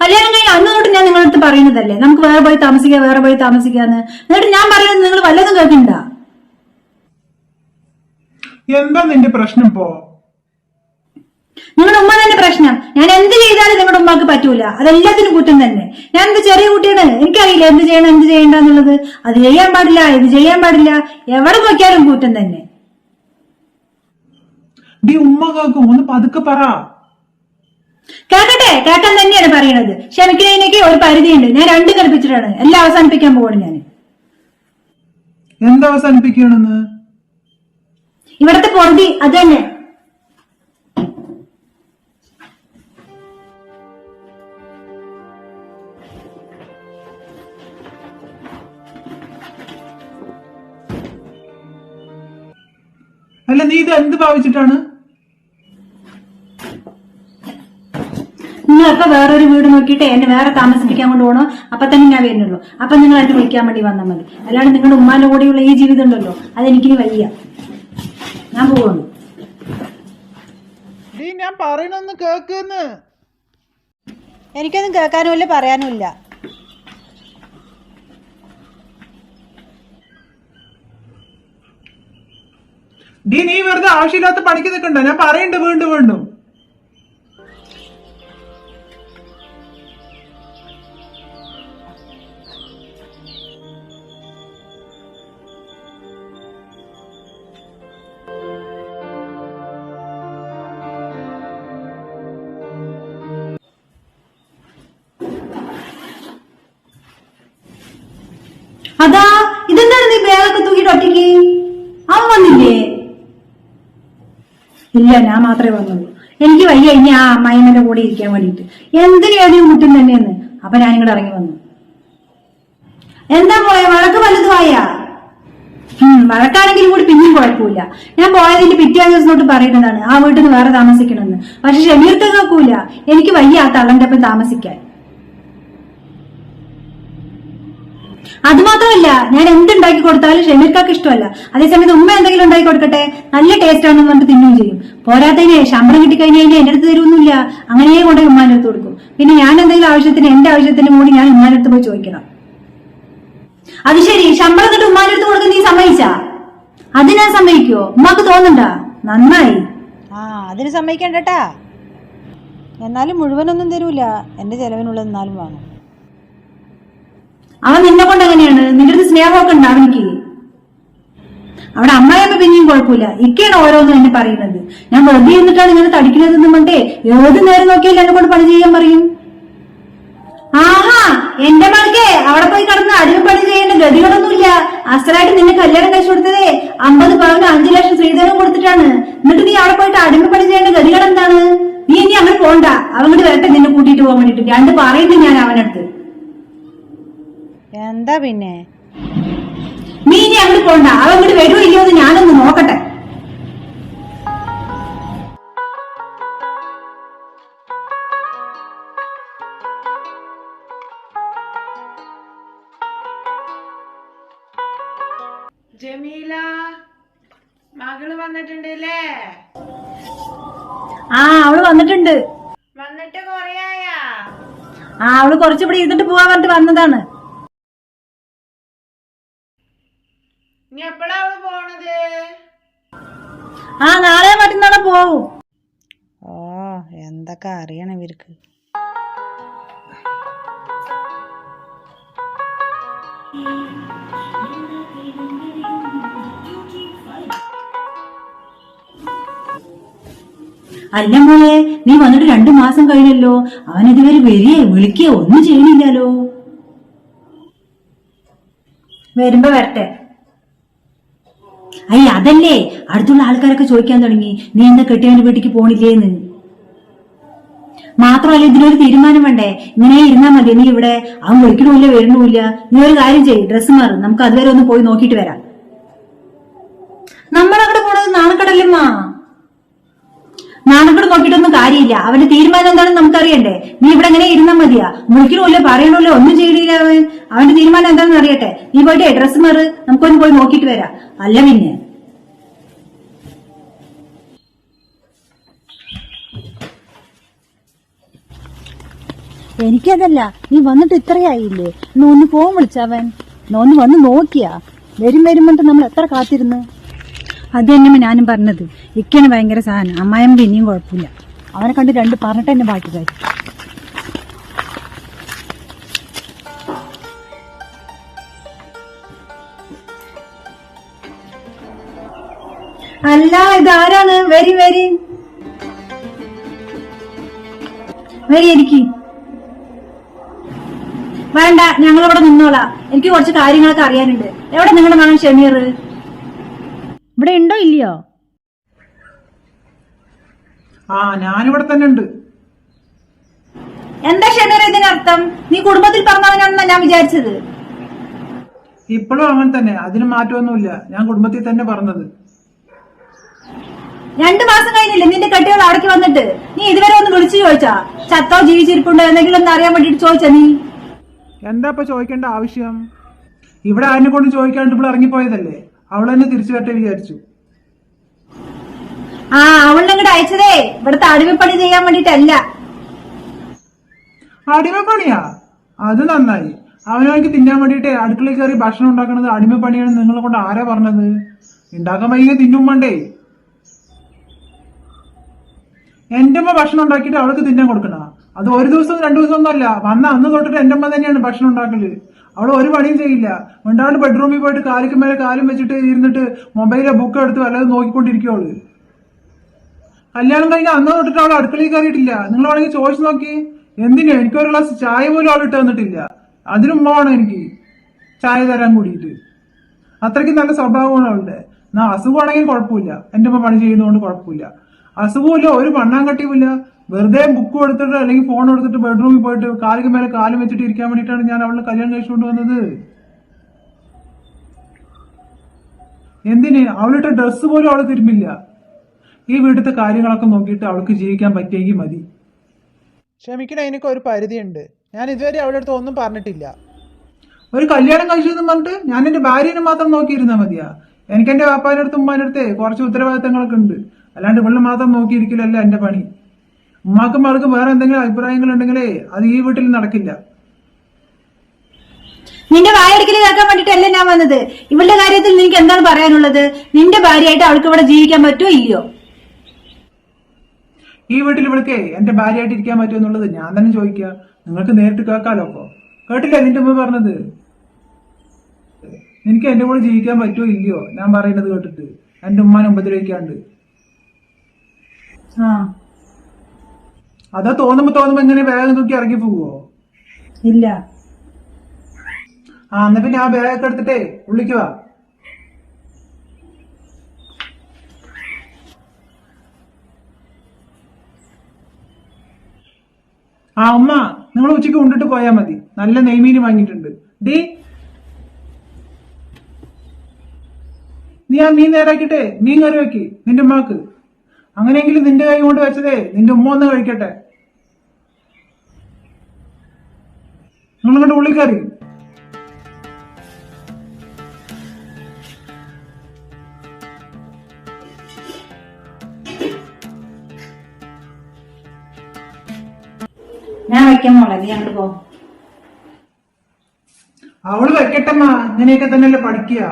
കല്യാണം കഴിഞ്ഞ അന്ന് തൊട്ട് ഞാൻ നിങ്ങളുടെ അടുത്ത് പറയുന്നതല്ലേ? നമുക്ക് വേറെ പോയി താമസിക്കാം വേറെ പോയി താമസിക്കാന്ന്. എന്നിട്ട് ഞാൻ പറയുന്നത് നിങ്ങൾ വല്ലതും കേൾക്കണ്ട? എന്താ നിന്റെ പ്രശ്നം പോ നിങ്ങളുടെ ഉമ്മ തന്നെ പ്രശ്നം. ഞാൻ എന്ത് ചെയ്താലും നിങ്ങളുടെ ഉമ്മക്ക് പറ്റൂല. അതെല്ലാത്തിനും കുറ്റം തന്നെ. ഞാൻ എന്ത് ചെറിയ കുട്ടിയാണ്? എനിക്കറിയില്ല എന്ത് ചെയ്യണം എന്ത് ചെയ്യണ്ട എന്നുള്ളത് അത് ചെയ്യാൻ പാടില്ല ഇത് ചെയ്യാൻ പാടില്ല. എവിടെ നോക്കിയാലും കുറ്റം തന്നെ. ഉമ്മ കേക്കും ഒന്ന് പതുക്കെ പറ. കേക്കട്ടെ കേക്കാൻ തന്നെയാണ് പറയണത് ക്ഷമിക്കുന്നതിനൊക്കെ ഒരു പരിധിയുണ്ട്. ഞാൻ രണ്ട് കൽപ്പിച്ചിട്ടാണ് എല്ലാം അവസാനിപ്പിക്കാൻ പോകണം ഞാൻ എന്താ അവസാനിപ്പിക്കണെന്ന് ഇവിടത്തെ പൊറുതി അത് തന്നെ. അല്ല നീ ഇത് എന്ത് ഭാവിച്ചിട്ടാണ്? നിങ്ങളൊക്കെ വേറൊരു വീട് നോക്കിയിട്ട് എന്നെ വേറെ താമസിപ്പിക്കാൻ കൊണ്ട് പോകണോ അപ്പൊ തന്നെ ഞാൻ വരുന്നുള്ളൂ. അപ്പൊ നിങ്ങൾ എന്നെ വിളിക്കാൻ വേണ്ടി വന്നാൽ മതി. അല്ലാണ്ട് നിങ്ങളുടെ ഉമ്മാന്റെ കൂടെയുള്ള ഈ ജീവിതം ഉണ്ടല്ലോ അതെനിക്കിനി വയ്യ. ഞാൻ പോകുന്നു ഞാൻ പറയണൊന്ന് കേക്കുന്ന് എനിക്കൊന്നും കേൾക്കാനുമില്ല പറയാനുമില്ല ഡീ നീ വെറുതെ ആവശ്യമില്ലാത്ത പണിക്ക് നിൽക്കണ്ട. ഞാൻ പറയണ്ട് വീണ്ടും വീണ്ടും. ഒറ്റയ്ക്ക്? അവൻ വന്നില്ലേ? ഇല്ല ഞാൻ മാത്രമേ വന്നുള്ളൂ. എനിക്ക് വയ്യ ഇനി ആ അമ്മായിമ്മന്റെ കൂടെ ഇരിക്കാൻ വേണ്ടിയിട്ട്. എന്തിനു ഏതെയും മുട്ടും തന്നെയെന്ന്? അപ്പൊ ഞാനിങ്ങോട്ട് ഇറങ്ങി വന്നു. എന്താ പോയ? വഴക്ക് വലുതുമായ വഴക്കാണെങ്കിലും കൂടി പിന്നെയും കുഴപ്പമില്ല. ഞാൻ പോയതിന്റെ പിറ്റേ ദിവസം തൊട്ട് പറയുന്നതാണ് ആ വീട്ടിൽ നിന്ന് വേറെ താമസിക്കണമെന്ന്. പക്ഷെ ഷമീർത്ത് നോക്കൂല എനിക്ക് വയ്യ ആ തള്ളന്റെ ഒപ്പം താമസിക്കാൻ. അത് മാത്രമല്ല ഞാൻ എന്തുണ്ടാക്കി കൊടുത്താലും ഷമീർക്കാക്ക് ഇഷ്ടമല്ല. അതേസമയത്ത് ഉമ്മ എന്തെങ്കിലും ഉണ്ടാക്കി കൊടുക്കട്ടെ? നല്ല ടേസ്റ്റ് ആണെന്ന് പറഞ്ഞിട്ട് തിന്നുകയും ചെയ്യും. പോരാത്തതിന് ശമ്പളം കിട്ടിക്കഴിഞ്ഞ് കഴിഞ്ഞാൽ എന്റെ അടുത്ത് തരുമൊന്നുമില്ല അങ്ങനെയേ കൊണ്ട് ഉമ്മാന്റെ അടുത്ത് കൊടുക്കും. പിന്നെ ഞാൻ എന്തെങ്കിലും ആവശ്യത്തിന് എന്റെ ആവശ്യത്തിന് കൂടി ഞാൻ ഉമ്മാന്റെ അടുത്ത് പോയി ചോദിക്കണം. അത് ശരി ശമ്പളം കിട്ടി ഉമ്മാന്റെ അടുത്ത് കൊടുക്കുന്ന നീ സമ്മതിച്ചാ? അത് ഞാൻ സമ്മതിക്കോ ഉമ്മാക്ക് തോന്നണ്ടാ. നന്നായി. ആ അതിന് സമ്മതിക്കണ്ടട്ടാ എന്നാലും മുഴുവനൊന്നും തരൂല. എന്റെ ചെലവിനുള്ളത് എന്നാലും വാങ്ങും. അവൻ നിന്നെ കൊണ്ട് എങ്ങനെയാണ്? നിന്റെ അടുത്ത് സ്നേഹമൊക്കെ ഉണ്ട് അവനിക്ക്? അവിടെ അമ്മയമ്മ പിന്നെയും കുഴപ്പമില്ല. ഇക്കയാണ് ഓരോന്നും എന്നെ പറയുന്നത്. ഞാൻ വെറുതെ ഇരുന്നിട്ടാണ് ഇങ്ങനെ തടിക്കുന്നതെന്ന് പറഞ്ഞേ ഏത് നേരം നോക്കിയാലും എന്നെ കൊണ്ട് പണി ചെയ്യാൻ പറയും. ആഹാ എന്റെ മകൾക്ക് അവിടെ പോയി കിടന്ന് പണി ചെയ്യേണ്ട ഗതികളൊന്നുമില്ല. അസലായിട്ട് നിന്നെ കല്യാണം കഴിച്ചു കൊടുത്തതേ അമ്പത് പവന് അഞ്ചു ലക്ഷം ശ്രീധരം കൊടുത്തിട്ടാണ്. എന്നിട്ട് നീ അവിടെ പോയിട്ട് അടിമപ്പണി ചെയ്യേണ്ട ഗതികൾ എന്താണ് നീ ഇനി അങ്ങനെ പോണ്ട. അവങ്ങോട്ട് വരട്ടെ നിന്നെ കൂട്ടിയിട്ട് പോകാൻ വേണ്ടിട്ട് രണ്ട് പറയുന്നുണ്ട് ഞാൻ അവനടുത്ത്. എന്താ പിന്നെ? നീ ഇനി അങ്ങോട്ട് പോണ്ട അവ അങ്ങോട്ട് വരുമോ ഇല്ലയോ എന്ന് ഞാനൊന്ന് നോക്കട്ടെ. ജമീല മകൾ വന്നിട്ടുണ്ടല്ലേ ആ അവൾ വന്നിട്ടുണ്ട്. വന്നിട്ട് കൊറേയായാ ആ അവൾ കുറച്ചുകൂടി ഇരുന്നിട്ട് പോവാൻ പറഞ്ഞിട്ട് വന്നതാണ് ഇനി എപ്പോഴാ അവൾ പോണത് ആ നാളെ മറ്റന്നാളെ പോവും. ഓ എന്തൊക്കെ അറിയണം ഇവർക്ക്? അല്ല മോളെ നീ വന്നിട്ട് രണ്ടു മാസം കഴിഞ്ഞല്ലോ. അവൻ ഇതുവരെ വരികയോ വിളിക്കുകയോ ഒന്നും ചെയ്യണില്ലല്ലോ വരുമ്പോ വരട്ടെ. അയ്യ അതല്ലേ. അടുത്തുള്ള ആൾക്കാരൊക്കെ ചോദിക്കാൻ തുടങ്ങി. നീ എന്താ കെട്ടിയവന്റെ വീട്ടിക്ക് പോണില്ലേന്ന്? മാത്രമല്ല ഇതിനൊരു തീരുമാനം വേണ്ടേ? ഇങ്ങനെ ഇരുന്നാ മതി. നീ ഇവിടെ അവൻ വിളിക്കണമില്ല വരണമില്ല നീ ഒരു കാര്യം ചെയ്യ്. ഡ്രസ്സ് മാറും. നമുക്ക് അതുവരെ ഒന്ന് പോയി നോക്കിയിട്ട് വരാം. നമ്മളവിടെ പോണത് നാണക്കടല്ലമ്മ നാണക്കട് നോക്കിയിട്ടൊന്നും കാര്യമില്ല. അവന്റെ തീരുമാനം എന്താണെന്ന് നമുക്കറിയണ്ടേ? നീ ഇവിടെ എങ്ങനെ ഇരുന്നാൽ മതിയാ? മുറിക്കണമല്ലോ പറയണമല്ലോ? ഒന്നും ചെയ്യണില്ല അവൻ. അവന്റെ തീരുമാനം എന്താണെന്ന് അറിയട്ടെ? നീ പോയിട്ട് അഡ്രസ് മാറ്. നമുക്കൊന്ന് പോയി നോക്കിയിട്ട് വരാം. അല്ല പിന്നെ. എനിക്കതല്ല. നീ വന്നിട്ട് ഇത്രയായില്ലേ? എന്നാ ഒന്ന് ഫോൺ വിളിച്ചവൻ നോന്ന് ഒന്ന് വന്ന് നോക്കിയാ. വരും വരും നമ്മൾ എത്ര കാത്തിരുന്നു? അത് തന്നെ ഞാനും പറഞ്ഞത്. ഇക്കാണ് ഭയങ്കര സാധനം. അമ്മായം ഇനിയും കുഴപ്പമില്ല. അവനെ കണ്ട് രണ്ട് പറഞ്ഞിട്ട് എന്നെ ബാക്കി കാര്യം അല്ല ഇതാരാണ്? വരി വരി. വരി എനിക്ക്. വേണ്ട ഞങ്ങളിവിടെ നിന്നോളാം. എനിക്ക് കുറച്ച് കാര്യങ്ങളൊക്കെ അറിയാനുണ്ട്. എവിടെ നിങ്ങളുടെ മകൻ ഷമീർ? ഇവിടെ ഉണ്ടോ ഇല്ലയോ? ആ ഞാനിവിടെ തന്നെ ഉണ്ട് എന്താ ഷെനറ ഇതിനർത്ഥം നീ കുടുംബത്തിൽ പറഞ്ഞവനാണെന്നാ ഞാൻ വിചാരിച്ചത്. ഇപ്പോഴും അങ്ങനെ തന്നെ. അതിന് മാറ്റമൊന്നുമില്ല. ഞാൻ കുടുംബത്തിൽ തന്നെ പറഞ്ഞത്. രണ്ടു മാസം കഴിഞ്ഞില്ലേ നിന്റെ കെട്ടികൾ അവിടേക്ക് വന്നിട്ട്? നീ ഇതുവരെ ഒന്ന് വിളിച്ചു ചോദിച്ചാ? ചത്തോ ജീവിച്ചിരിപ്പുണ്ടോ? എന്തെങ്കിലും ഒന്ന് അറിയാൻ വേണ്ടിട്ട് ചോദിച്ചാ നീ? എന്താ ഇപ്പൊ ചോദിക്കേണ്ട ആവശ്യം? ഇവിടെ ആരിനെ കൊണ്ട് ചോദിക്കാണ്ട് ഇപ്പോൾ ഇറങ്ങിപ്പോയതല്ലേ? അവൾ തന്നെ തിരിച്ചു വരട്ടെ വിചാരിച്ചു. ആ അവളിനെ അങ്ങോട്ട് അയച്ചതേ. ഇവിടുത്തെ അടിമപ്പണി ചെയ്യാൻ വേണ്ടിട്ടല്ല. അടിമപ്പണിയാ? അത് നന്നായി. അവനവനിക്ക് തിന്നാൻ വേണ്ടിയിട്ട് അടുക്കളയിൽ കയറി ഭക്ഷണം ഉണ്ടാക്കണത് അടിമപ്പണിയാണ് നിങ്ങളെ കൊണ്ട് ആരാ പറഞ്ഞത്? ഉണ്ടാക്കാൻ വൈകി തിന്നും വേണ്ടേ? എന്റെ അമ്മ ഭക്ഷണം ഉണ്ടാക്കിട്ട് അവൾക്ക് തിന്നാൻ കൊടുക്കണ അത് ഒരു ദിവസം രണ്ടു ദിവസം ഒന്നും അല്ല. വന്ന അന്ന് തൊട്ടിട്ട് എന്റെ അമ്മ തന്നെയാണ് ഭക്ഷണം ഉണ്ടാക്കൽ. അവൾ ഒരു പണിയും ചെയ്യില്ല. ഉണ്ടാണ്ട് ബെഡ്റൂമിൽ പോയിട്ട് കാലിക്ക് മേലെ കാലും വെച്ചിട്ട് ഇരുന്നിട്ട് മൊബൈലിലെ ബുക്ക് എടുത്ത് വല്ലതും നോക്കിക്കൊണ്ടിരിക്കുവൾ കല്യാണം കഴിഞ്ഞ അന്ന് തൊട്ടിട്ട് അവൾ അടുക്കളയിൽ കയറിയിട്ടില്ല. നിങ്ങൾ വേണമെങ്കിൽ ചോദിച്ചു നോക്കി. എന്തിനാ? എനിക്ക് ഒരു ഗ്ലാസ് ചായ പോലും അവൾ ഇട്ട് തന്നിട്ടില്ല. അതിനും വേണം എനിക്ക്? ചായ തരാൻ കൂടിയിട്ട്. അത്രയ്ക്ക് നല്ല സ്വഭാവമാണ് അവളുടെ. എന്നാ അസുഖമാണെങ്കിൽ കുഴപ്പമില്ല. എന്റെ അമ്മ പണി ചെയ്യുന്നതുകൊണ്ട് കുഴപ്പമില്ല. അസുഖമില്ല ഒരു പണ്ണാൻ കട്ടിയുമില്ല. വെറുതെ ബുക്ക് എടുത്തിട്ട് അല്ലെങ്കിൽ ഫോൺ എടുത്തിട്ട് ബെഡ്റൂമിൽ പോയിട്ട് കാലിക്ക് മേലെ കാലും വെച്ചിട്ട് ഇരിക്കാൻ വേണ്ടിയിട്ടാണ് ഞാൻ അവളെ കല്യാണം കഴിച്ചുകൊണ്ട് വന്നത്. എന്തിന്? അവളിട്ട ഡ്രസ്സ് പോലും അവൾ തിരുമ്മില്ല. ഈ വീട്ടിലത്തെ കാര്യങ്ങളൊക്കെ നോക്കിയിട്ട് അവൾക്ക് ജീവിക്കാൻ പറ്റിയെങ്കിൽ മതി. ക്ഷമിക്കണം എനിക്ക് ഒരു പരിധിയുണ്ട്. ഞാൻ ഇതുവരെ അവളുടെ അടുത്ത് ഒന്നും പറഞ്ഞിട്ടില്ല. ഒരു കല്യാണം കഴിച്ചതെന്ന് പറഞ്ഞിട്ട് ഞാൻ എന്റെ ഭാര്യനെ മാത്രം നോക്കിയിരുന്നാ മതിയാ. എനിക്ക് എന്റെ വാപ്പാന്റെ അടുത്ത് ഉമ്മാന്റെ അടുത്ത് കുറച്ച് ഉത്തരവാദിത്തങ്ങളൊക്കെ ഉണ്ട്. അല്ലാണ്ട് ഇവളിനെ മാത്രം നോക്കിയിരിക്കില്ലല്ല എന്റെ പണി. ഉമ്മാക്കും ആൾക്കും വേറെ എന്തെങ്കിലും അഭിപ്രായങ്ങൾ ഉണ്ടെങ്കിലേ അത് ഈ വീട്ടിൽ നടക്കില്ല. നിന്റെ വായടക്കിൽ കേൾക്കാൻ വേണ്ടിട്ടല്ല ഞാൻ വന്നത്? ഇവളുടെ കാര്യത്തിൽ നിനക്ക് എന്താണ് പറയാനുള്ളത്? നിന്റെ ഭാര്യയായിട്ട് അവൾക്ക് ഇവിടെ ജീവിക്കാൻ പറ്റുമോ ഇല്ലയോ? ഈ വീട്ടിൽ വിളിക്കേ എന്റെ ഭാര്യയായിട്ട് ഇരിക്കാൻ പറ്റുമോ എന്നുള്ളത് ഞാൻ തന്നെ ചോദിക്കുക. നിങ്ങൾക്ക് നേരിട്ട് കേൾക്കാലോ അപ്പോ? കേട്ടില്ലേ നിന്റെ മുമ്പ് പറഞ്ഞത്. എനിക്ക് എന്റെ കൂടെ ജീവിക്കാൻ പറ്റുമോ ഇല്ലയോ? ഞാൻ പറയുന്നത് കേട്ടിട്ട്. എന്റെ ഉമ്മാനെ ഉപദ്രവിക്കാണ്ട്. അതാ തോന്നുമ്പോ തോന്നുമ്പോ എങ്ങനെ ബാഗ് തൂക്കി ഇറങ്ങി പോവോ ഇല്ല. ആ എന്നാ പിന്നെ ആ ബാഗൊക്കെ എടുത്തിട്ടേ ഉള്ളിക്ക് ആ അമ്മ നിങ്ങൾ ഉച്ചയ്ക്ക് കൊണ്ടിട്ട് പോയാൽ മതി. നല്ല നെയ്മീൻ വാങ്ങിയിട്ടുണ്ട്. ഡീ നീ ആ മീൻ നേരാക്കിട്ടെ മീൻ കറി വെക്കി നിന്റെ ഉമ്മാക്ക്. അങ്ങനെയെങ്കിലും നിന്റെ കൈ കൊണ്ട് വെച്ചതേ. നിന്റെ ഉമ്മ ഒന്ന് കഴിക്കട്ടെ. നിങ്ങളിങ്ങോട്ട് ഉള്ളി കയറി. വയ്ക്കാൻ മോളെ നീ അങ്ങോട്ട് പോ. അവൾ വെക്കട്ടമ്മ അങ്ങനെയൊക്കെ തന്നെയല്ലേ പഠിക്കുക.